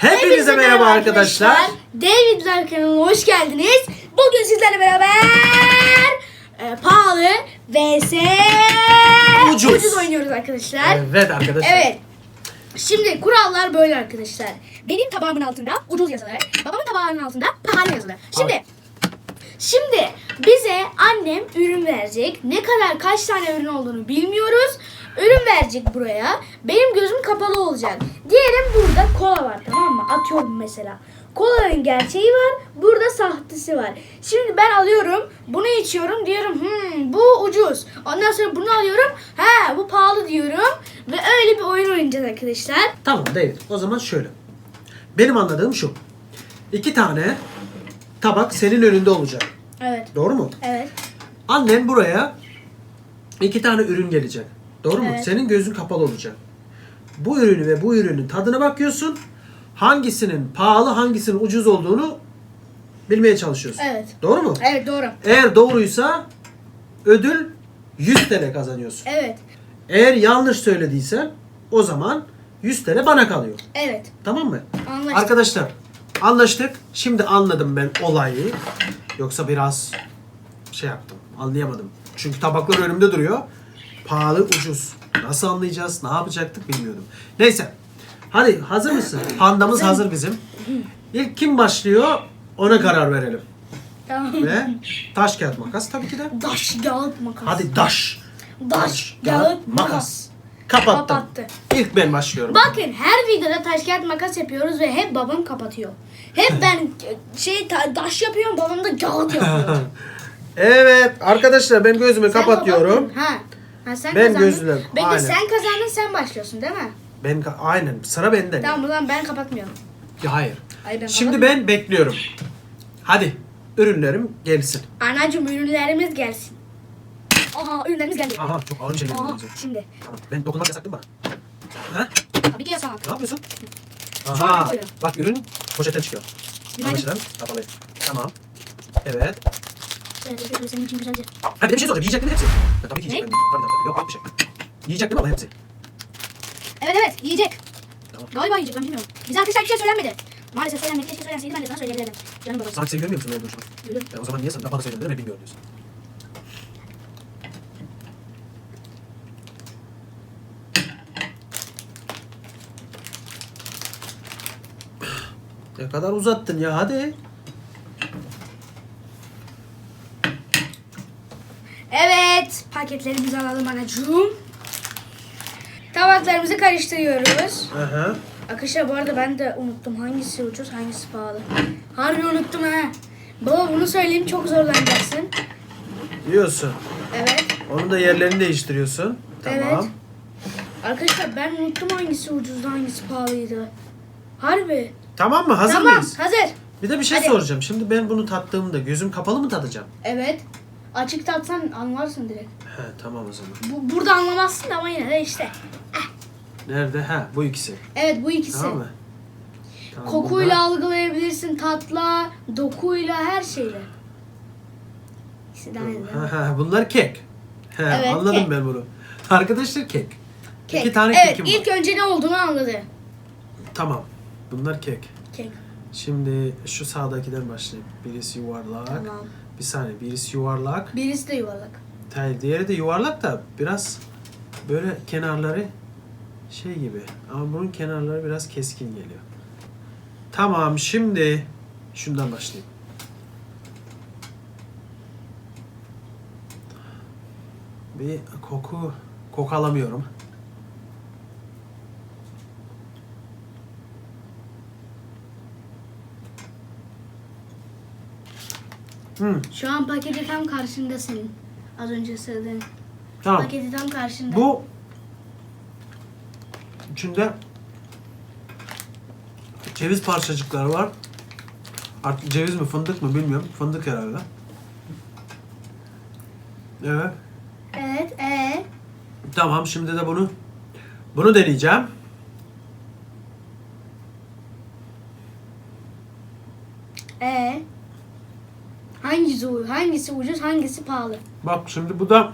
Hepinize merhaba arkadaşlar. Davidler kanalına hoş geldiniz. Bugün sizlerle beraber e, pahalı vs Ucuz. oynuyoruz arkadaşlar. Evet arkadaşlar. Evet. Şimdi kurallar böyle arkadaşlar. Benim tabağımın altında ucuz yazılı, babamın tabağının altında pahalı yazılı. Şimdi Şimdi bize annem ürün verecek. Ne kadar kaç tane ürün olduğunu bilmiyoruz. Ürün verecek buraya. Benim gözüm kapalı olacak. Diyelim burada kola var tamam mı? Atıyorum mesela. Kolanın gerçeği var. Burada sahtesi var. Şimdi ben alıyorum. Bunu içiyorum. Diyorum hmm, bu ucuz. Ondan sonra bunu alıyorum. Ha bu pahalı diyorum. Ve öyle bir oyun oynayacağız arkadaşlar. Tamam David. O zaman şöyle. Benim anladığım şu. İki tane tabak senin önünde olacak. Evet. Doğru mu? Evet. Annen buraya iki tane ürün gelecek. Doğru mu? Evet. Senin gözün kapalı olacak. Bu ürünü ve bu ürünün tadına bakıyorsun. Hangisinin pahalı, hangisinin ucuz olduğunu bilmeye çalışıyorsun. Evet. Doğru mu? Evet doğru. Eğer doğruysa ödül 100 TL kazanıyorsun. Evet. Eğer yanlış söylediysen o zaman 100 TL bana kalıyor. Evet. Tamam mı? Anlaştık. Arkadaşlar anlaştık. Şimdi anladım ben olayı. Yoksa biraz şey yaptım. Anlayamadım. Çünkü tabaklar önümde duruyor. Pahalı, ucuz. Nasıl anlayacağız? Ne yapacaktık bilmiyordum. Neyse. Hadi hazır mısın? Pandamız hazır bizim. İlk kim başlıyor? Ona karar verelim. Tamam. Ve taş kağıt makas tabii ki de. Daş kağıt makas. Hadi daş. Daş kağıt makas. Kapattım. Kapattı. İlk ben başlıyorum. Bakın her videoda taş kağıt makas yapıyoruz ve hep babam kapatıyor. Hep ben şey ta- daş yapıyorum babam da kağıt yapıyor. evet arkadaşlar ben gözümü Sen kapatıyorum. babam- Ha. Ha sen Ben kazandın. gözlem, Peki aynen. sen kazandın sen başlıyorsun değil mi? Ben ka- aynen sıra bende. Tamam o zaman ben kapatmıyorum. Ya hayır. Hayır ben Şimdi kapatmıyorum. ben bekliyorum. Hadi ürünlerim gelsin. Anacım ürünlerimiz gelsin. Aha ürünlerimiz geldi. Aha çok ağır bir şey geldi. Aha bize. şimdi. Tamam. Ben dokunmak yasak değil mi? Ha? Tabii ki yasak. Ne yapıyorsun? Aha. koyuyorum. Bak ürün poşetten çıkıyor. Günaydın. Anlaşılan kapalı. Tamam. Evet. Evet, evet, senin için güzelce. Ha bir de bir şey soracağım. Yiyecek mi hepsi? Ya, tabii ki yiyecek. Ne? Tabii tabii. Yok yok bir şey. Yiyecek değil mi ama hepsi? Evet evet yiyecek. Tamam. Galiba yiyecek ben bilmiyorum. Bize arkadaşlar bir şey söylenmedi. Maalesef söylenmedi. Keşke söylenseydi ben de sana söyleyebilirdim. Canım babam. Sanki sen görmüyor musun benim duruşumu? Yürü. E, o zaman niye sen de bana söyledin de bilmiyorum diyorsun. Ne kadar uzattın ya hadi. Evet paketlerimizi alalım anacığım. Tabaklarımızı karıştırıyoruz. Aha. Arkadaşlar bu arada ben de unuttum hangisi ucuz hangisi pahalı. Harbi unuttum ha. Baba bunu söyleyeyim çok zorlanacaksın. Diyorsun. Evet. Onun da yerlerini değiştiriyorsun. Tamam. Evet. Arkadaşlar ben unuttum hangisi ucuzdu hangisi pahalıydı. Harbi. Tamam mı? Hazır tamam mıyız? hazır. Bir de bir şey Hadi. soracağım. Şimdi ben bunu tattığımda gözüm kapalı mı tadacağım? Evet. Açık tatsan anlarsın direkt. He tamam o zaman. Bu, burada anlamazsın ama yine de işte. Nerede? Ha bu ikisi. Evet bu ikisi. Tamam mı? Tamam, Kokuyla bunlar- algılayabilirsin, tatla, dokuyla, her şeyle. İkisi de aynı? Ha, ha, bunlar kek. He, Evet, anladım kek. ben bunu. Arkadaşlar kek. Kek. İki tane evet, kekim var. ilk önce ne olduğunu anladı. Tamam. Bunlar kek. Kek. Şimdi şu sağdakiden başlayayım. Birisi yuvarlak. Tamam. Bir saniye. Birisi yuvarlak. Birisi de yuvarlak. Hayır, diğeri de yuvarlak da biraz böyle kenarları şey gibi. Ama bunun kenarları biraz keskin geliyor. Tamam şimdi şundan başlayayım. Bir koku koku Şu an paketi tam karşında senin. Az önce söylediğin. tamam. Paketi tam karşında. Bu içinde ceviz parçacıkları var. Artık ceviz mi fındık mı bilmiyorum. Fındık herhalde. Evet. Evet, ee. Tamam şimdi de bunu bunu deneyeceğim. Ee. Hangisi, u- hangisi ucuz, hangisi pahalı? Bak şimdi bu da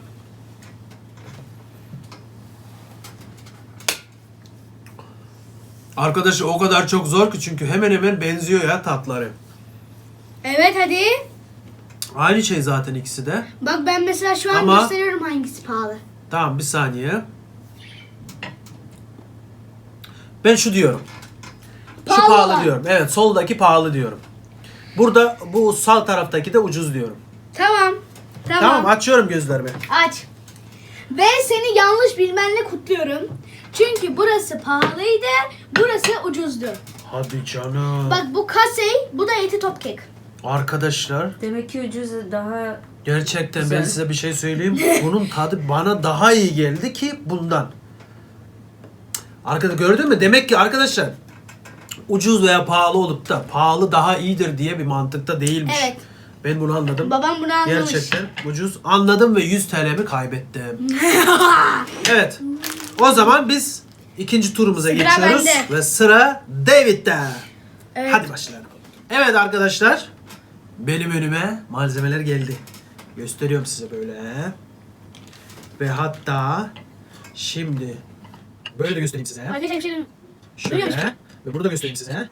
Arkadaşlar o kadar çok zor ki çünkü hemen hemen benziyor ya tatları. Evet hadi. Aynı şey zaten ikisi de. Bak ben mesela şu an Ama- gösteriyorum hangisi pahalı. Tamam bir saniye. Ben şu diyorum. Şu Pahalı pahalı olan. diyorum. Evet soldaki pahalı diyorum. Burada bu sağ taraftaki de ucuz diyorum. Tamam. Tamam. Tamam açıyorum gözlerimi. Aç. Ve seni yanlış bilmenle kutluyorum. Çünkü burası pahalıydı, burası ucuzdu. Hadi canım. Bak bu kasey, bu da eti top kek. Arkadaşlar Demek ki ucuz daha gerçekten ben Güzel. size bir şey söyleyeyim. Bunun tadı bana daha iyi geldi ki bundan. Arkada gördün mü? Demek ki arkadaşlar ucuz veya pahalı olup da pahalı daha iyidir diye bir mantıkta değilmiş. Evet. Ben bunu anladım. Babam bunu anlamış. Gerçekten ucuz. Anladım ve 100 TL'mi kaybettim. evet. O zaman biz ikinci turumuza Sıra geçiyoruz. bende. Ve sıra David'de. Evet. Hadi başlayalım. Evet arkadaşlar. Benim önüme malzemeler geldi. Gösteriyorum size böyle. Ve hatta şimdi böyle de göstereyim size. Arkadaşlar bir şey. Şöyle. Ve burada göstereyim size.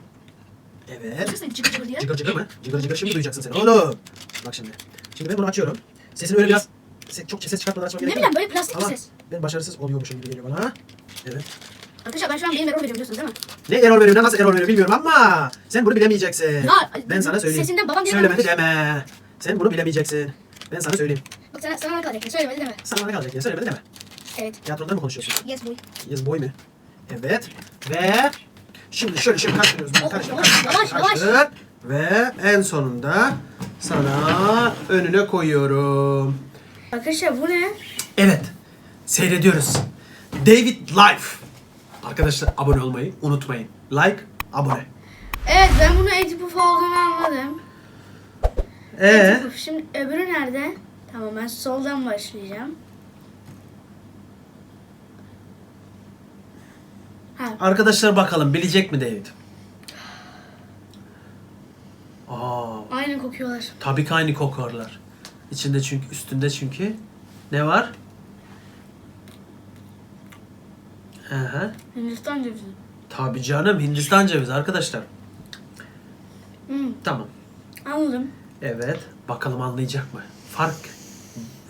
Evet. Kısmet çıkır çıkır diye. Cıgır cıgır mı? Cıgır cıgır şimdi duyacaksın sen. Oğlum. Bak şimdi. Şimdi ben bunu açıyorum. Sesini öyle biraz se- çok ses çıkartmadan açmam Ne gerekiyor. bileyim böyle plastik bir Ama ses. ben başarısız oluyormuşum gibi geliyor bana. Evet. Arkadaşlar ben şu an benim error veriyorum biliyorsunuz değil mi? Ne error veriyor, nasıl error veriyor bilmiyorum ama sen bunu bilemeyeceksin. Ya, ben sana söyleyeyim. sesinden babam diye Söylemedi deme. Sen bunu bilemeyeceksin. Ben sana söyleyeyim. Bak sana, sana ne kalacak? Söylemedi deme. Sana ne kalacak ya? Söylemedi deme. Evet. Tiyatronda mı konuşuyorsun? Yes boy. Yes boy mu? Evet. Ve şimdi şöyle şöyle karıştır, yavaş, karıştır. Ve en sonunda sana önüne koyuyorum. Arkadaşlar bu ne? Evet. Seyrediyoruz. David Life. Arkadaşlar abone olmayı unutmayın. Like, abone. Evet ben bunu eti puf olduğunu anladım. Ee, Eti puf. Şimdi öbürü nerede? Tamam ben soldan başlayacağım. Ha, arkadaşlar bakalım bilecek mi David? Aa, aynı kokuyorlar. tabii ki aynı kokarlar. İçinde çünkü üstünde çünkü ne var? Hı. Hindistan cevizi. Tabii canım Hindistan cevizi arkadaşlar. Hmm, Tamam. anladım. Evet. Bakalım anlayacak mı? Fark.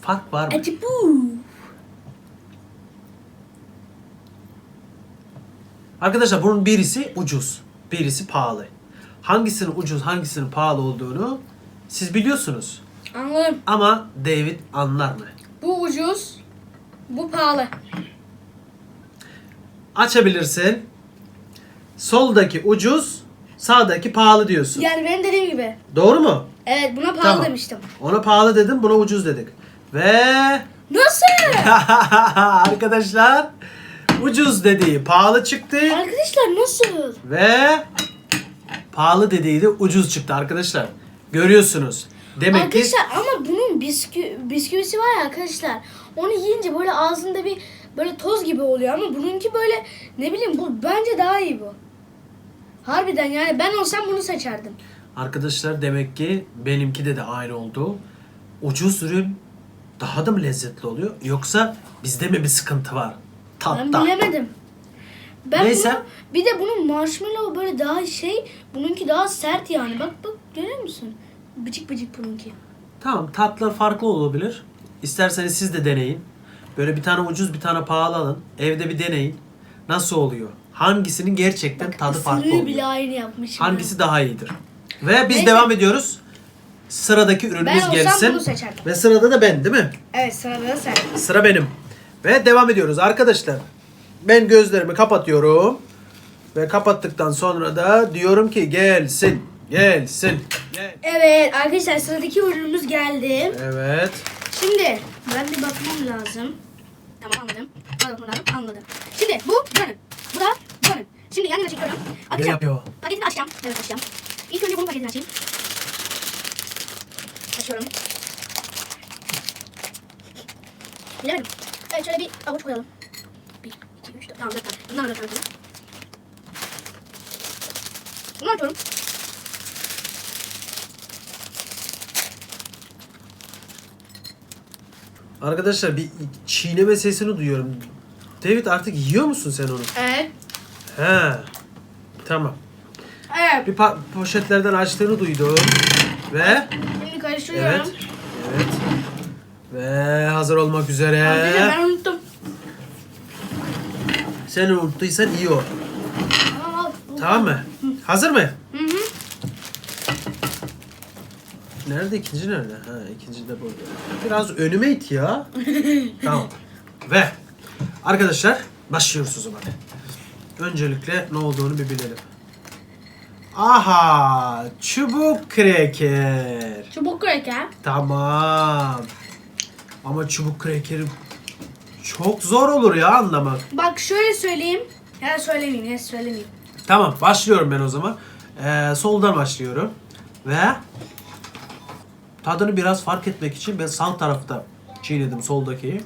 Fark var mı? Eti puf. Arkadaşlar bunun birisi ucuz, birisi pahalı. Hangisinin ucuz, hangisinin pahalı olduğunu siz biliyorsunuz. Anladım. Ama David anlar mı? Bu ucuz. Bu pahalı. Açabilirsin. Soldaki ucuz, sağdaki pahalı diyorsun. Yani benim dediğim gibi. Doğru mu? Evet buna pahalı Tamam. demiştim. Ona pahalı dedim, buna ucuz dedik. Ve Nasıl? arkadaşlar ucuz dediği pahalı çıktı Arkadaşlar nasıl? ve pahalı dediği de ucuz çıktı arkadaşlar. Görüyorsunuz. Demek ki arkadaşlar ama bunun biskü, bisküvisi var ya arkadaşlar. Onu yiyince böyle ağzında bir böyle toz gibi oluyor ama bununki böyle ne bileyim bu bence daha iyi bu. Harbiden yani ben olsam bunu seçerdim. Arkadaşlar demek ki benimki de de aynı oldu. Ucuz ürün daha da mı lezzetli oluyor? Yoksa bizde mi bir sıkıntı var? Ben Tatta. bilemedim. Ben Neyse. bunu, bir de bunun marshmallow böyle daha şey, bununki daha sert yani. Bak bak görüyor musun? Bıcık bıcık bununki. Tamam tatlar farklı olabilir. İsterseniz siz de deneyin. Böyle bir tane ucuz bir tane pahalı alın. Evde bir deneyin. Nasıl oluyor? Hangisinin gerçekten tadı farklı oluyor? bile aynı yapmışım. Hangisi daha iyidir? Ve biz Neyse. devam ediyoruz. Sıradaki Ben ürünümüz olsam gelsin. bunu seçerdim. Ve sırada da ben değil mi? Evet sırada da sen. Sıra benim. Ve devam ediyoruz arkadaşlar. Ben gözlerimi kapatıyorum. Ve kapattıktan sonra da diyorum ki gelsin. Gelsin. Gel. Evet arkadaşlar sıradaki ürünümüz geldi. Evet. Şimdi ben bir bakmam lazım. Tamam anladım. Anladım anladım. anladım. Şimdi bu John'un. Bu da John'un. Şimdi yan yana çekiyorum. Ne yapıyor? Paketini açacağım. Evet açacağım. İlk önce bunun paketini açayım. Açıyorum. Bilemedim. Evet şöyle bir avuç koyalım. Bir, iki, üç, dört. Tamam dört tane. Bundan dört tane koyalım. Bunu açıyorum. Arkadaşlar bir çiğneme sesini duyuyorum. David artık yiyor musun sen onu? Evet. He. Tamam. Evet. Bir pa- poşetlerden açtığını duydum. Ve Şimdi karıştırıyorum. evet. Evet. Ve hazır olmak üzere. Arkadaşlar ben unuttum. Sen unuttuysan iyi o. Tamam mı? Hazır mı? Hı hı. Nerede ikinci nerede? Ha ikinci de burada. Biraz önüme it ya. tamam. Ve arkadaşlar başlıyoruz o zaman. Öncelikle ne olduğunu bir bilelim. Aha! Çubuk kreker. Çubuk kraker. Tamam. Ama çubuk krekeri çok zor olur ya anlamak. Bak şöyle söyleyeyim. Ya söylemeyeyim ya söylemeyeyim. Tamam başlıyorum ben o zaman. Ee, soldan başlıyorum. Ve tadını biraz fark etmek için ben sağ tarafta çiğnedim soldaki.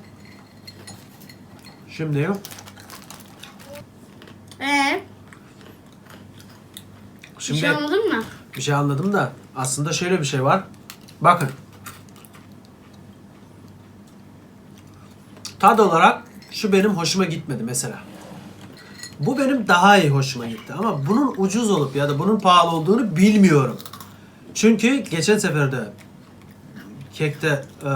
Şimdi Ee, bir şimdi şey anladın mı? bir şey anladım da aslında şöyle bir şey var. Bakın. Tad olarak şu benim hoşuma gitmedi mesela. Bu benim daha iyi hoşuma gitti ama bunun ucuz olup ya da bunun pahalı olduğunu bilmiyorum. Çünkü geçen seferde kekte eee,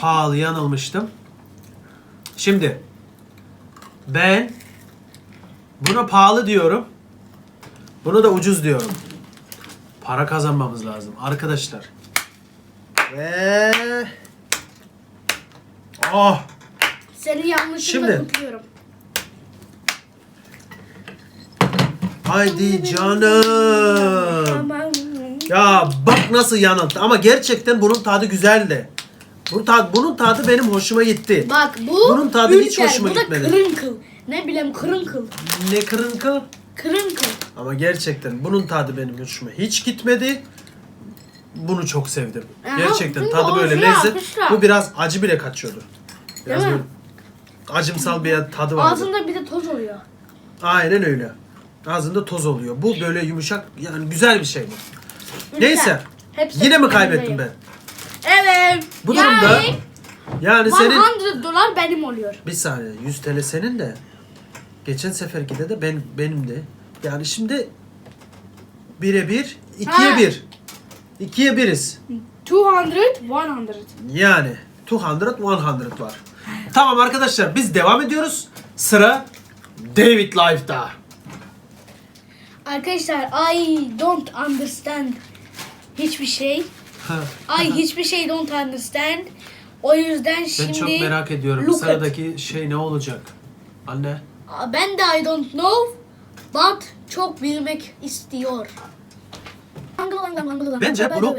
pahalı yanılmıştım. Şimdi ben buna pahalı diyorum. Bunu da ucuz diyorum. Para kazanmamız lazım arkadaşlar. Ve Oh! Seni yanlışlıkla Şimdi. kutluyorum. Haydi canım. Ya bak nasıl yanılttı ama gerçekten bunun tadı güzeldi. Bu tad, bunun tadı benim hoşuma gitti. Bak bu Bunun tadı hiç ülker, hoşuma bu da gitmedi. kırınkıl. Ne bileyim kırınkıl. Ne kırınkıl. Kırınkıl. Ama gerçekten bunun tadı benim hoşuma hiç gitmedi. Bunu çok sevdim. Aha, Gerçekten tadı böyle lezzet. Bu biraz acı bile kaçıyordu. Biraz Değil mi? böyle acımsal bir tadı vardı. Ağzında bir de toz oluyor. Aynen öyle. Ağzında toz oluyor. Bu böyle yumuşak yani güzel bir şey bu. Neyse. Hepsi Yine mi kaybettim ben? Evet. Bu durumda yani yani senin 100 dolar benim oluyor. bir saniye 100 TL senin de geçen seferkide de ben benim de yani şimdi bire bir ikiye Ha. bir ikiye biriz 200, 100. yani 200 100 var. Tamam arkadaşlar biz devam ediyoruz. Sıra David Life'da. Arkadaşlar I don't understand hiçbir şey. I hiçbir şey don't understand. O yüzden Ben şimdi çok merak ediyorum. look at. Sıradaki şey ne olacak? Anne. Ben de I don't know but çok bilmek istiyor. Bence bunu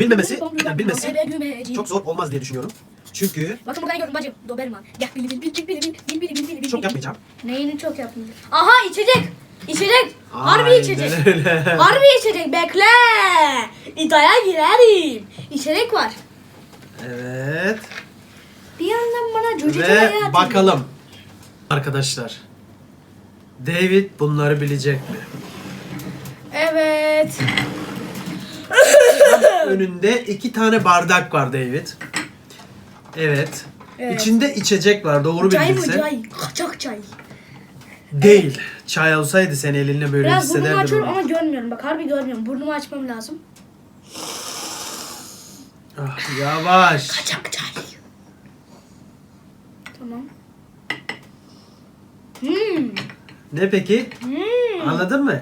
bilmemesi, yani bilmesi Çok zor olmaz diye düşünüyorum. Çünkü Bakın buradan gördüm bacım. Doberman. Gel bil bil bil bil bil bil bil bil bil bil çok yapmayacağım. Neyini çok yapmayacağım? Aha içecek. İçecek. Harbi Aynen içecek. öyle. Harbi içecek. Bekle. İddiaya girerim. İçecek var. Evet. Bir yandan bana cüce Ve bakalım arkadaşlar. David bunları bilecek mi? Evet. Önünde iki tane bardak var David. Evet. Evet. İçinde içecek var. Doğru Çay mı bildiyse. çay? Kaçak çay. Değil. Çay olsaydı sen elinle böyle Biraz burnumu hissederdin. açıyorum onu. ama görmüyorum. Bak harbi görmüyorum. Burnumu açmam lazım. Ah, yavaş. Kaçak çay. Tamam. Hmm. Ne peki? Hmm. Anladın mı?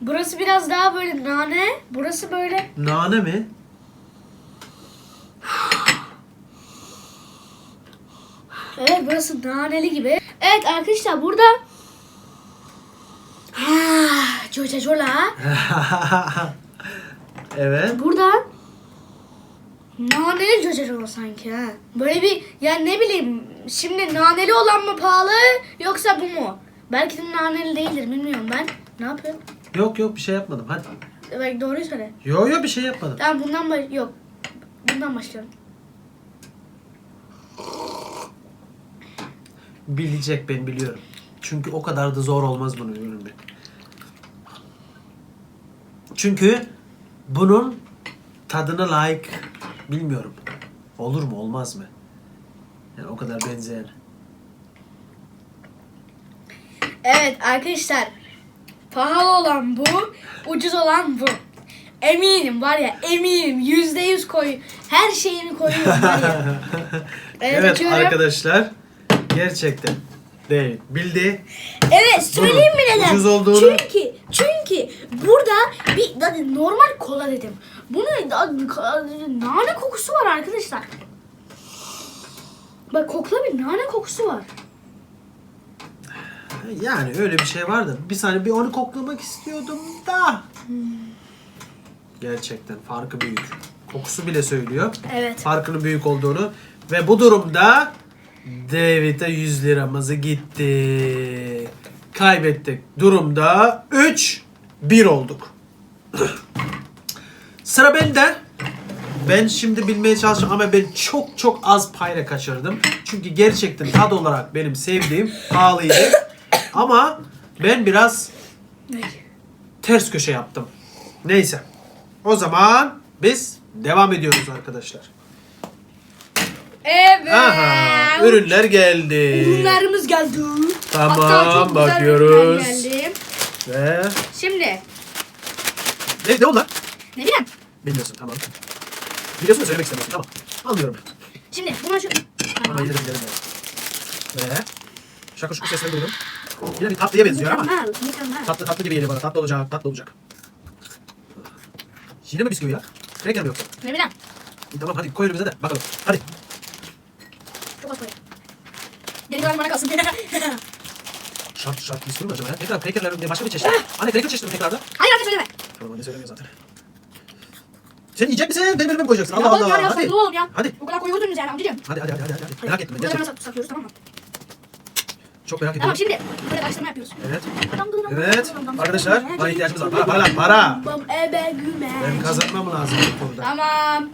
Burası biraz daha böyle nane. Burası böyle Nane mi? Evet burası naneli gibi. Evet arkadaşlar burada Coca Cola. evet. Burada naneli Coca Cola sanki ha. Böyle bir yani ne bileyim şimdi naneli olan mı pahalı yoksa bu mu? Belki de naneli değildir bilmiyorum ben. Ne yapıyorum? Yok yok bir şey yapmadım. Hadi. Belki doğruyu söyle. Yok yok bir şey yapmadım. Tamam bundan baş yok. Bundan başlıyorum. Bilecek ben biliyorum. Çünkü o kadar da zor olmaz bunu ben. Çünkü bunun tadına layık bilmiyorum. Olur mu olmaz mı? Yani o kadar benzeyen. Evet arkadaşlar Pahalı olan bu, ucuz olan bu. Eminim var ya eminim yüzde yüz koy. Her şeyimi koyuyorum var ya. Evet, evet açıyorum. arkadaşlar gerçekten değil. Bildi. Evet söyleyeyim mi neden? Ucuz olduğunu- Çünkü çünkü burada bir da- normal kola dedim. Bunun nane kokusu var arkadaşlar. Bak kokla bir nane kokusu var. Yani öyle bir şey vardı. Bir saniye bir onu koklamak istiyordum da. Gerçekten farkı büyük. Kokusu bile söylüyor. Evet. Farkının büyük olduğunu. Ve bu durumda David'e 100 liramızı gitti. Kaybettik. Durumda 3-1 olduk. Sıra bende. Ben şimdi bilmeye çalışıyorum ama ben çok çok az payla kaçırdım. Çünkü gerçekten tad olarak benim sevdiğim pahalıydı. Ama ben biraz ters köşe yaptım. Neyse. O zaman biz devam ediyoruz arkadaşlar. Evet. Aha, ürünler geldi. Ürünlerimiz geldi. Tamam, Hatta çok güzel bakıyoruz. ürünler geldi. Ve Şimdi ne, ne onlar? ne bileyim. Bilmiyorsun tamam. Biliyorsun da söylemek istemiyorsun tamam. Anlıyorum. Şimdi buna şu... Ama yine de gidelim yani. Ve şaka şuku sesleri duydum. Yine bir tatlıya benziyor ama. Mükemmel, mükemmel. Tatlı tatlı gibi geliyor bana. Tatlı olacak, tatlı olacak. Yine mi bisküvi ya? Kraker mi yoksa? Ne bileyim. İyi, tamam hadi koy önümüze de bakalım. Hadi. Koy. Geri kalan bana kalsın. Şart şart bisküvi mi acaba ya? Tekrar krakerler başka bir çeşit. Anne kraker çeşidi mi tekrarda? Hayır artık söyleme. Tamam anne söylemiyor zaten. Sen yiyecek misin? Benim önüme mi koyacaksın? Allah Allah. ya, hadi. saklı oğlum ya. Hadi. O kadar koyuyordunuz yani amcacığım. Hadi hadi hadi hadi. hadi. Merak ettim gerçekten. hemen satıyoruz tamam mı? Çok merak Tamam ediyorum. şimdi böyle başlama yapıyoruz. Evet. Evet. Arkadaşlar para ihtiyacımız var. Para para para. Ben kazanmam lazım bu konuda. Tamam.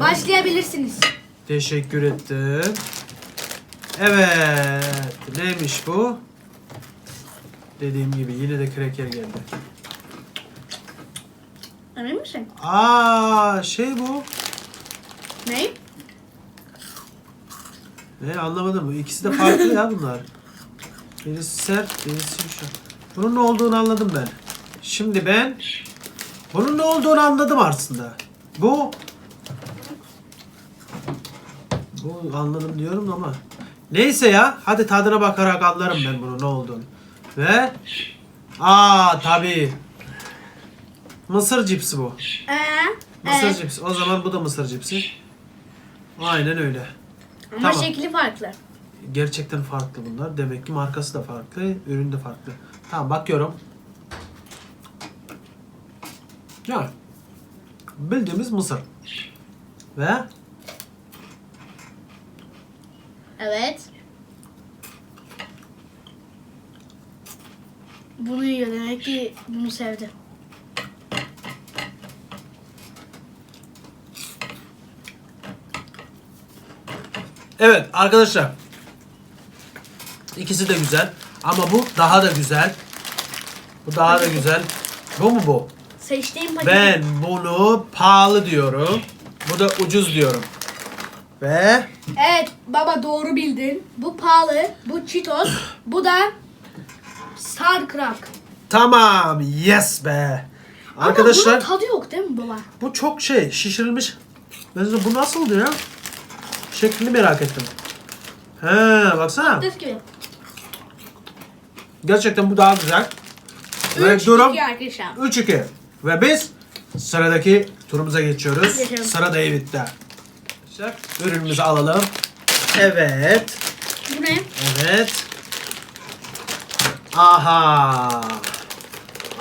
Başlayabilirsiniz. Teşekkür ettim. Evet. Neymiş bu? Dediğim gibi yine de kraker geldi. Emin misin? Aa şey bu. Ne? Ne anlamadım. İkisi de farklı ya bunlar. Birisi sert, birisi yumuşak. Bunun ne olduğunu anladım ben. Şimdi ben bunun ne olduğunu anladım aslında. Bu bu anladım diyorum ama neyse ya hadi tadına bakarak anlarım ben bunun ne olduğunu. Ve aa tabii mısır cipsi bu. Ee, Mısır evet. cipsi. O zaman bu da mısır cipsi. Aynen öyle. Ama Tamam. şekli farklı. Gerçekten farklı bunlar. Demek ki markası da farklı, ürün de farklı. Tamam bakıyorum. Yani bildiğimiz mısır. Ve Evet. Bunu yiyor demek ki bunu sevdi. evet arkadaşlar. İkisi de güzel ama bu daha da güzel. Bu daha da güzel. Bu mu bu? Seçtiğim paket. Ben bunu pahalı diyorum. Bu da ucuz diyorum. Ve Evet baba doğru bildin. Bu pahalı, bu Cheetos, bu da Starcraft. tamam yes be. Ama Arkadaşlar bunun tadı yok değil mi baba? Bu çok şey şişirilmiş. Ben de bu nasıldı ya? Şeklini merak ettim. He baksana. Gibi. Gerçekten bu daha güzel. Ve 3 durum 2 arkadaşlar. 3-2. Ve biz sıradaki turumuza geçiyoruz. Geçelim. Sıra David'de. Arkadaşlar, Ürünümüzü alalım. Evet. Bu ne? Evet. Aha.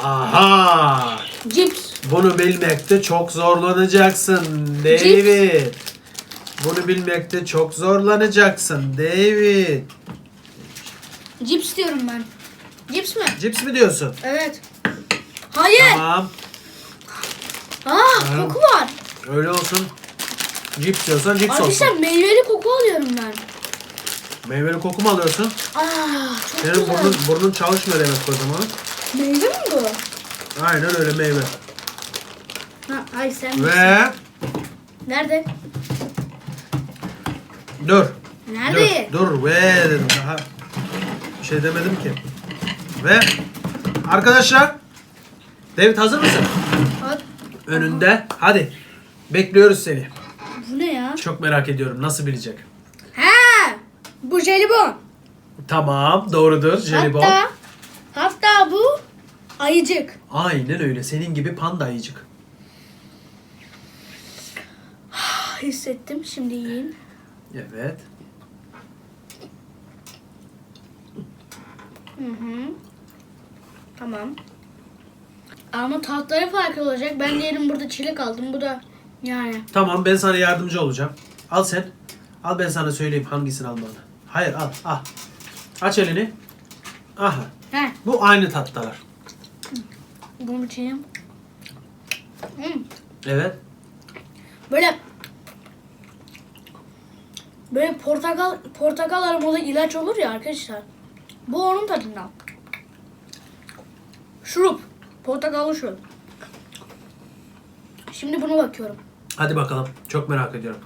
Aha. Cips. Bunu bilmekte çok zorlanacaksın David. Bunu bilmekte çok zorlanacaksın David. Cips diyorum ben. Cips mi? Cips mi diyorsun? Evet. Hayır. Tamam. Aa, koku var. Öyle olsun. Cips diyorsan cips Arkadaşlar olsun. meyveli koku alıyorum ben. Meyveli koku mu alıyorsun? Aa, çok Senin güzel. burnun, burnun çalışmıyor demek o zaman. Meyve mi bu? Aynen öyle meyve. Ha, ay sen. Ve Nerede? dur. Nerede? Dur, dur ve dedim daha bir şey demedim ki. Ve Arkadaşlar. David hazır mısın? Bak, Önünde. Hadi. Bekliyoruz seni. Çok merak ediyorum. Nasıl bilecek? Ha! Bu jelibon. Tamam. Doğrudur. Jelibon. Hatta, hatta bu ayıcık. Aynen öyle. Senin gibi panda ayıcık. Hissettim. Şimdi yiyeyim. Evet. Hı hı. Tamam. Ama tatları farklı olacak. Ben diyelim burada çilek aldım. Bu da yani. Tamam ben sana yardımcı olacağım. Al sen. Al ben sana söyleyeyim hangisini almanı. Hayır al. Al. Aç elini. Aha. He. Bu aynı tatlılar. Bunu çiğneyim. Hmm. Evet. Böyle böyle portakal portakal aromalı ilaç olur ya arkadaşlar. Bu onun tadından. Şurup. Portakallı şurup. Şimdi buna bakıyorum. Hadi bakalım. Çok merak ediyorum.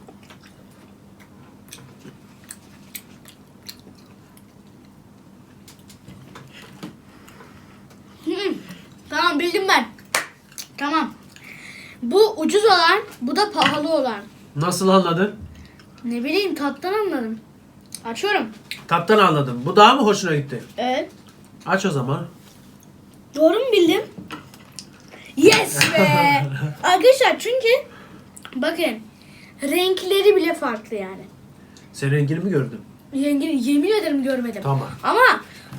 Hı, Tamam bildim ben. Tamam. Bu ucuz olan, bu da pahalı olan. Nasıl anladın? Ne bileyim tattan anladım. Açıyorum. Tattan anladım. Bu daha mı hoşuna gitti? Evet. Aç o zaman. Doğru mu bildim? Yes be! Arkadaşlar çünkü bakın renkleri bile farklı yani. Sen rengini mi gördün? Yemin, yemin ederim görmedim. Tamam. Ama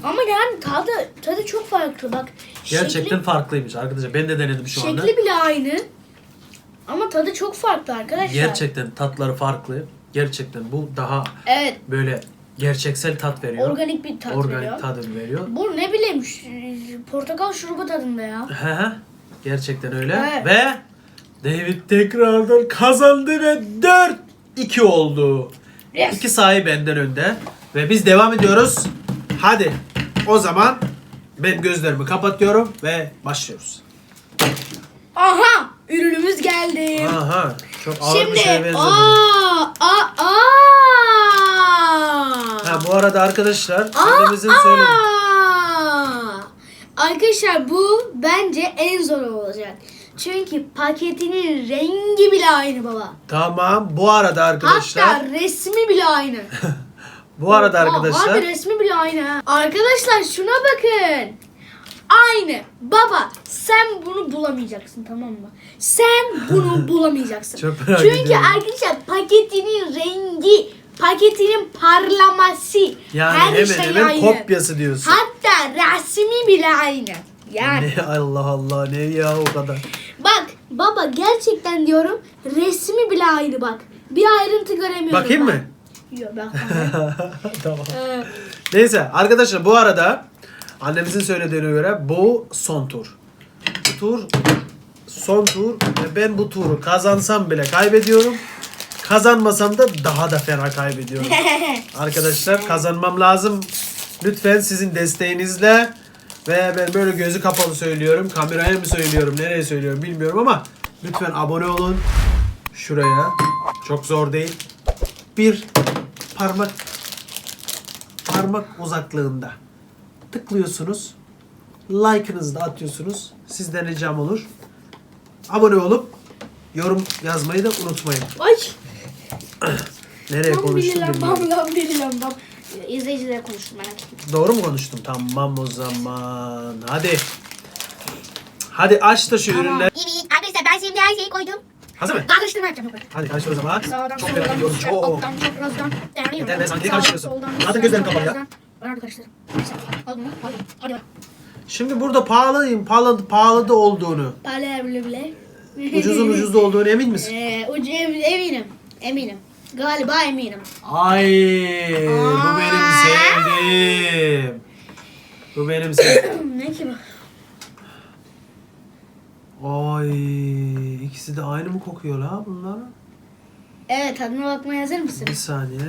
ama yani tadı tadı çok farklı bak. Gerçekten farklıymış arkadaşlar. Ben de denedim şu şekli, anda. şekli bile aynı. Ama tadı çok farklı arkadaşlar. Gerçekten tatları farklı. Gerçekten bu daha Evet. böyle gerçeksel tat veriyor. Organik bir tat Organik veriyor. tadı veriyor. Bu ne bileyim portakal şurubu tadında ya. He he. Gerçekten öyle. Evet. Ve David tekrardan kazandı ve 4-2 oldu. Yes. İki sayı benden önde. Ve biz devam ediyoruz. Hadi. O zaman ben gözlerimi kapatıyorum ve başlıyoruz. Aha! Ürünümüz geldi. Aha. Çok ağır bir Şimdi şeye benzedi. aa aa aa. Ha, bu arada arkadaşlar Aa, annemizin söyledi. aa. Arkadaşlar bu bence en zor olacak. Çünkü paketinin rengi bile aynı baba. Tamam. Bu arada arkadaşlar. Hatta resmi bile aynı. bu arada Aa, arkadaşlar. Abi resmi bile aynı. Arkadaşlar şuna bakın. Aynı. Baba sen bunu bulamayacaksın tamam mı? Sen bunu bulamayacaksın. Çok merak Çünkü ediyorum. arkadaşlar paketinin rengi, paketinin parlaması yani her hemen şey hemen aynı. kopyası diyorsun. Hatta resmi bile aynı. Yani Ne Allah Allah ne ya o kadar. bak baba gerçekten diyorum resmi bile aynı bak. Bir ayrıntı göremiyorum Bakayım ben. mı? Yok bak. tamam. Ee, Neyse arkadaşlar bu arada annemizin söylediğine göre bu son tur. Bu tur son tur ve ben bu turu kazansam bile kaybediyorum. Kazanmasam da daha da fena kaybediyorum. Arkadaşlar kazanmam lazım. Lütfen sizin desteğinizle ve ben böyle gözü kapalı söylüyorum. Kameraya mı söylüyorum, nereye söylüyorum bilmiyorum ama lütfen abone olun. Şuraya. Çok zor değil. Bir parmak parmak uzaklığında tıklıyorsunuz. Like'ınızı da atıyorsunuz. Sizden ricam olur. Abone olup yorum yazmayı da unutmayın. Ay. Nereye Bam konuştum bilmiyorum. bam lan bililen bam. İzleyicilere konuştum merak etme. Doğru mu konuştum? Tamam o zaman. Hadi. Hadi aç da şu ürünleri. Evet arkadaşlar ben şimdi her şeyi koydum. Hazır mı? Karıştırma yapacağım. Hadi karıştır o zaman. Sağdan Çok merak ediyorum. Çok. alttan çaprazdan. Yeter be, sen niye karıştırıyorsun? Zaten gözlerin sağdan, kapalı ya. Ben. Hadi bak. Şimdi burada pahalıyım. Pahalı, pahalı da olduğunu. Pale bile bile. Ucuzun ucuzda olduğunu emin misin? Ee, ucu em- eminim. Eminim. Galiba eminim. Ay bu benim sevdiğim. Bu benim sevdiğim. ne ki bu? Ay ikisi de aynı mı kokuyor la bunlar? Evet tadına bakmaya hazır mısın? Bir saniye.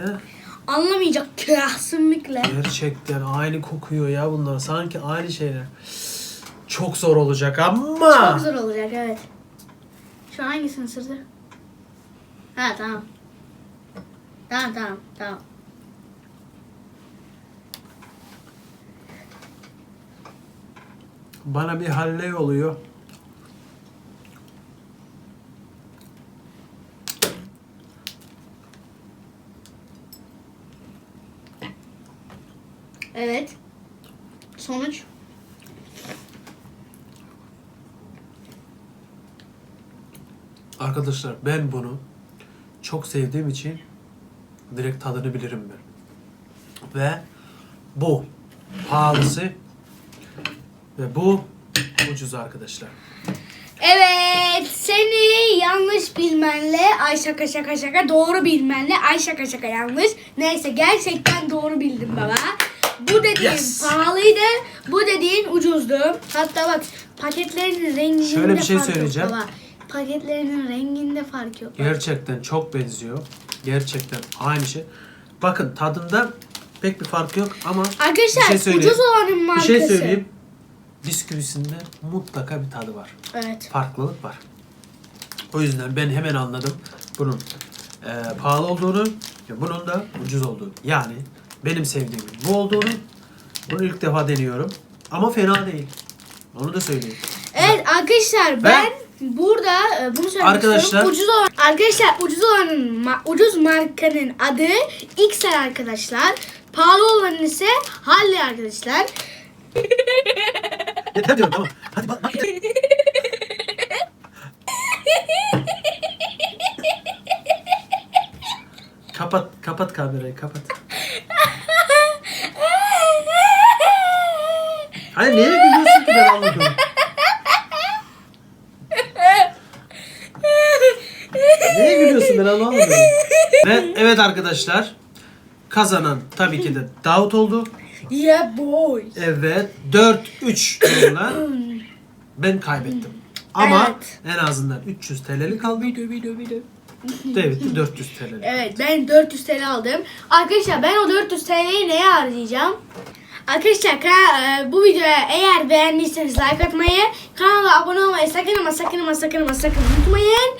Anlamayacak kesinlikle. Gerçekten aynı kokuyor ya bunlar. Sanki aynı şeyler. Çok zor olacak ama. Çok zor olacak evet. Şu an hangisini ısırdı? Ha tamam. Tamam tamam tamam. Bana bir halle oluyor. Evet. Sonuç. Arkadaşlar ben bunu çok sevdiğim için direkt tadını bilirim ben. Ve bu pahalısı ve bu ucuz arkadaşlar. Evet. Seni yanlış bilmenle ay şaka şaka şaka doğru bilmenle ay şaka şaka yanlış. Neyse gerçekten doğru bildim baba. Bu dediğin Yes. pahalıydı. Bu dediğin ucuzdu. Hatta bak paketlerinin renginde Şöyle bir şey fark söyleyeceğim. yok baba. Paketlerinin renginde fark yok. Gerçekten çok benziyor. Gerçekten aynı şey. Bakın tadında pek bir fark yok ama Arkadaşlar bir şey söyleyeyim. ucuz olanın Bir markası. şey söyleyeyim. Bisküvisinde mutlaka bir tadı var. Evet. farklılık var. O yüzden ben hemen anladım bunun eee, pahalı olduğunu ve bunun da ucuz olduğunu. Yani benim sevdiğim bu olduğunu bunu ilk defa deniyorum. Ama fena değil. Onu da söyleyeyim. Evet arkadaşlar ben, burada e, bunu söylemek Arkadaşlar- istiyorum. Ucuz olan, arkadaşlar ucuz olanın ma- ucuz markanın adı XL arkadaşlar. Pahalı olanın ise Halle arkadaşlar. Yeter diyorum tamam. Hadi bak bak. kapat kapat kamerayı kapat. Hayır niye gülüyorsun ki ben anlamıyorum. Anlamadım. Ve evet arkadaşlar kazanan tabii ki de Davut oldu. yeah boy. Evet 4-3 durumla ben kaybettim. Ama en azından 300 TL'lik aldım. Video video video. David de 400 TL'lik. Evet ben 400 TL aldım. Arkadaşlar ben o 400 TL'yi neye harcayacağım? Arkadaşlar e, bu videoya eğer beğendiyseniz like atmayı, kanala abone olmayı sakın ama sakın ama sakın ama sakın unutmayın.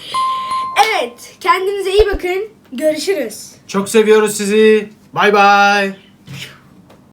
Evet kendinize iyi bakın. Görüşürüz. Çok seviyoruz sizi. Bay bay.